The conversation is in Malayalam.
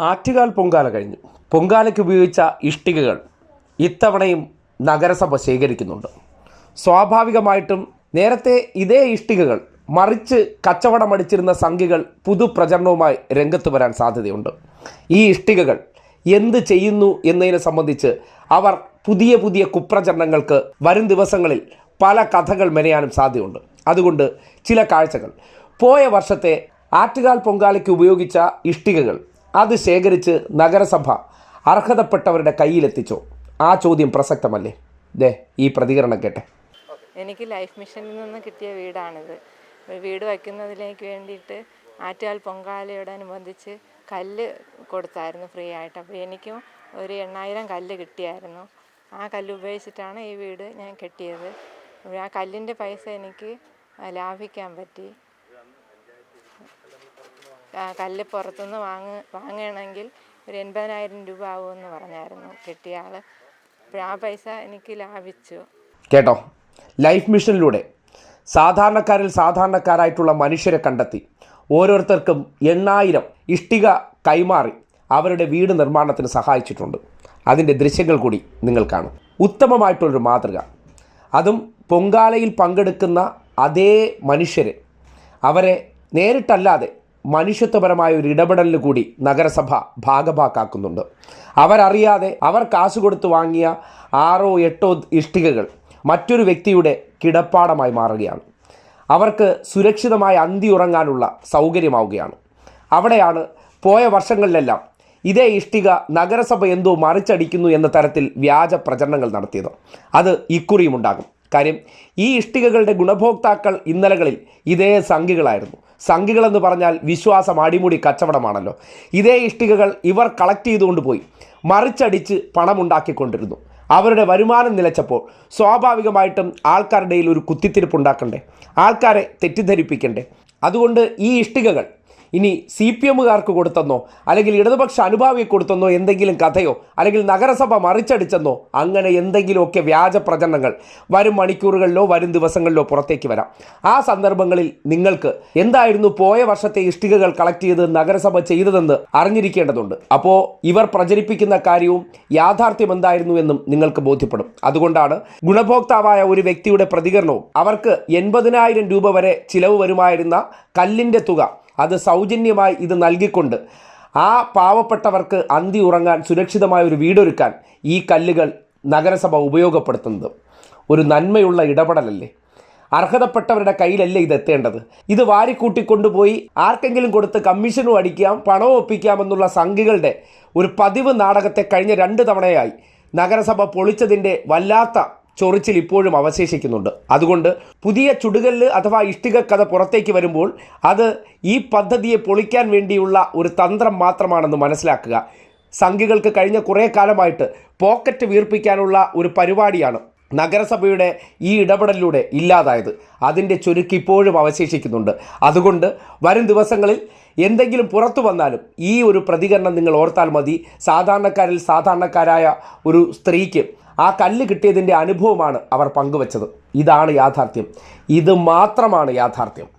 ആറ്റുകാൽ പൊങ്കാല കഴിഞ്ഞു. പൊങ്കാലയ്ക്ക് ഉപയോഗിച്ച ഇഷ്ടികകൾ ഇത്തവണയും നഗരസഭ ശേഖരിക്കുന്നുണ്ട്. സ്വാഭാവികമായിട്ടും നേരത്തെ ഇതേ ഇഷ്ടികകൾ മറിച്ച് കച്ചവടമടിച്ചിരുന്ന സംഖ്യകൾ പുതുപ്രചരണവുമായി രംഗത്ത് വരാൻ സാധ്യതയുണ്ട്. ഈ ഇഷ്ടികകൾ എന്ത് ചെയ്യുന്നു എന്നതിനെ സംബന്ധിച്ച് അവർ പുതിയ പുതിയ കുപ്രചരണങ്ങൾക്ക് വരും ദിവസങ്ങളിൽ പല കഥകൾ മെനയാനും സാധ്യതയുണ്ട്. അതുകൊണ്ട് ചില കാഴ്ചകൾ. പോയ വർഷത്തെ ആറ്റുകാൽ പൊങ്കാലയ്ക്ക് ഉപയോഗിച്ച ഇഷ്ടികകൾ അത് ശേഖരിച്ച് നഗരസഭ അർഹതപ്പെട്ടവരുടെ കയ്യിലെത്തിച്ചോ? ആ ചോദ്യം പ്രസക്തമല്ലേ? ദേ ഈ പ്രതികരണം കേട്ടെ. എനിക്ക് ലൈഫ് മിഷനിൽ നിന്ന് കിട്ടിയ വീടാണിത്. വീട് വയ്ക്കുന്നതിലേക്ക് വേണ്ടിയിട്ട് ആറ്റുകാൽ പൊങ്കാലയോടനുബന്ധിച്ച് കല്ല് കൊടുത്തായിരുന്നു ഫ്രീ ആയിട്ട്. അപ്പോൾ എനിക്കും ഒരു എണ്ണായിരം കല്ല് കിട്ടിയായിരുന്നു. ആ കല്ല് ഉപയോഗിച്ചിട്ടാണ് ഈ വീട് ഞാൻ കെട്ടിയത്. ആ കല്ലിന്റെ പൈസ എനിക്ക് ലാഭിക്കാൻ പറ്റി. കല്ല് പുറത്തുനിന്ന് വാങ്ങ വാങ്ങണമെങ്കിൽ ഒരു എൺപതിനായിരം രൂപ ആവുമെന്ന് പറഞ്ഞായിരുന്നു കിട്ടിയ ആൾ അപ്പോൾ ആ പൈസ എനിക്ക് ലാഭിച്ചു. കേട്ടോ? ലൈഫ് മിഷനിലൂടെ സാധാരണക്കാരിൽ സാധാരണക്കാരായിട്ടുള്ള മനുഷ്യരെ കണ്ടെത്തി. ഓരോരുത്തർക്കും എണ്ണായിരം ഇഷ്ടിക കൈമാറി അവരുടെ വീട് നിർമ്മാണത്തിന് സഹായിച്ചിട്ടുണ്ട്. അതിന്റെ ദൃശ്യങ്ങൾ കൂടി നിങ്ങൾ കാണും. ഉത്തമമായിട്ടുള്ളൊരു മാതൃക. അതും പൊങ്കാലയിൽ പങ്കെടുക്കുന്ന അതേ മനുഷ്യരെ അവരെ നേരിട്ടല്ലാതെ മനുഷ്യത്വപരമായ ഒരു ഇടപെടലിന് കൂടി നഗരസഭ ഭാഗഭാക്കാക്കുന്നുണ്ട്. അവരറിയാതെ അവർ കാശ് കൊടുത്ത് വാങ്ങിയ ആറോ എട്ടോ ഇഷ്ടികകൾ മറ്റൊരു വ്യക്തിയുടെ കിടപ്പാടമായി മാറുകയാണ്. അവർക്ക് സുരക്ഷിതമായി അന്തി ഉറങ്ങാനുള്ള സൗകര്യമാവുകയാണ്. അവിടെയാണ് പോയ വർഷങ്ങളിലെല്ലാം ഇതേ ഇഷ്ടിക നഗരസഭ എന്തോ മറിച്ചടിക്കുന്നു എന്ന തരത്തിൽ വ്യാജ പ്രചരണങ്ങൾ നടത്തിയത്. അത് ഇക്കുറിയും ഉണ്ടാകും. കാര്യം ഈ ഇഷ്ടികകളുടെ ഗുണഭോക്താക്കൾ ഇന്നലകളിൽ ഇതേ സംഖ്യകളായിരുന്നു. സംഖ്യകളെന്ന് പറഞ്ഞാൽ വിശ്വാസം അടിമുടി കച്ചവടമാണല്ലോ. ഇതേ ഇഷ്ടികകൾ ഇവർ കളക്ട് ചെയ്തുകൊണ്ട് പോയി. മറിച്ചടിച്ച് പണമുണ്ടാക്കിക്കൊണ്ടിരുന്നു. അവരുടെ വരുമാനം നിലച്ചപ്പോൾ സ്വാഭാവികമായിട്ടും ആൾക്കാരുടെ ഒരു കുത്തിത്തിരിപ്പ് ഉണ്ടാക്കണ്ടേ? ആൾക്കാരെ തെറ്റിദ്ധരിപ്പിക്കണ്ടേ? അതുകൊണ്ട് ഈ ഇഷ്ടികകൾ ഇനി സി പി എമ്മുകാർക്ക് കൊടുത്തെന്നോ അല്ലെങ്കിൽ ഇടതുപക്ഷ അനുഭാവിയെ കൊടുത്തെന്നോ എന്തെങ്കിലും കഥയോ അല്ലെങ്കിൽ നഗരസഭ മറിച്ചടിച്ചെന്നോ അങ്ങനെ എന്തെങ്കിലുമൊക്കെ വ്യാജ പ്രചരണങ്ങൾ വരും മണിക്കൂറുകളിലോ വരും ദിവസങ്ങളിലോ പുറത്തേക്ക് വരാം. ആ സന്ദർഭങ്ങളിൽ നിങ്ങൾക്ക് എന്തായിരുന്നു പോയ വർഷത്തെ ഇഷ്ടികകൾ കളക്ട് ചെയ്ത് നഗരസഭ ചെയ്തതെന്ന് അറിഞ്ഞിരിക്കേണ്ടതുണ്ട്. അപ്പോൾ ഇവർ പ്രചരിപ്പിക്കുന്ന കാര്യവും യാഥാർത്ഥ്യം എന്തായിരുന്നു എന്നും നിങ്ങൾക്ക് ബോധ്യപ്പെടും. അതുകൊണ്ടാണ് ഗുണഭോക്താവായ ഒരു വ്യക്തിയുടെ പ്രതികരണവും അവർക്ക് എൺപതിനായിരം രൂപ വരെ ചിലവ് വരുമായിരുന്ന കല്ലിന്റെ തുക അത് സൗജന്യമായി ഇത് നൽകിക്കൊണ്ട് ആ പാവപ്പെട്ടവർക്ക് അന്തി ഉറങ്ങാൻ സുരക്ഷിതമായ ഒരു വീടൊരുക്കാൻ ഈ കല്ലുകൾ നഗരസഭ ഉപയോഗപ്പെടുത്തുന്നത്. ഒരു നന്മയുള്ള ഇടപെടലല്ലേ? അർഹതപ്പെട്ടവരുടെ കയ്യിലല്ലേ ഇത് എത്തേണ്ടത്? ഇത് വാരിക്കൂട്ടിക്കൊണ്ടുപോയി ആർക്കെങ്കിലും കൊടുത്ത് കമ്മീഷനും അടിക്കാം പണവും ഒപ്പിക്കാമെന്നുള്ള സംഘികളുടെ ഒരു പതിവ് നാടകത്തെ കഴിഞ്ഞ രണ്ട് തവണയായി നഗരസഭ പൊളിച്ചതിന്റെ വല്ലാത്ത ചൊറിച്ചിൽ ഇപ്പോഴും അവശേഷിക്കുന്നുണ്ട്. അതുകൊണ്ട് പുതിയ ചുടുകല്ല് അഥവാ ഇഷ്ടിക കഥ പുറത്തേക്ക് വരുമ്പോൾ അത് ഈ പദ്ധതിയെ പൊളിക്കാൻ വേണ്ടിയുള്ള ഒരു തന്ത്രം മാത്രമാണെന്ന് മനസ്സിലാക്കുക. സംഘികൾക്ക് കഴിഞ്ഞ കുറേ കാലമായിട്ട് പോക്കറ്റ് വീർപ്പിക്കാനുള്ള ഒരു പരിപാടിയാണ് നഗരസഭയുടെ ഈ ഇടപെടലിലൂടെ ഇല്ലാതായത്. അതിന്റെ ചുരുക്കിപ്പോഴും അവശേഷിക്കുന്നുണ്ട്. അതുകൊണ്ട് വരും ദിവസങ്ങളിൽ എന്തെങ്കിലും പുറത്തു വന്നാലും ഈ ഒരു പ്രതികരണം നിങ്ങൾ ഓർത്താൽ മതി. സാധാരണക്കാരിൽ സാധാരണക്കാരായ ഒരു സ്ത്രീക്ക് ആ കല്ല് കിട്ടിയതിന്റെ അനുഭവമാണ് അവർ പങ്കുവച്ചത്. ഇതാണ് യാഥാർത്ഥ്യം. ഇത് മാത്രമാണ് യാഥാർത്ഥ്യം.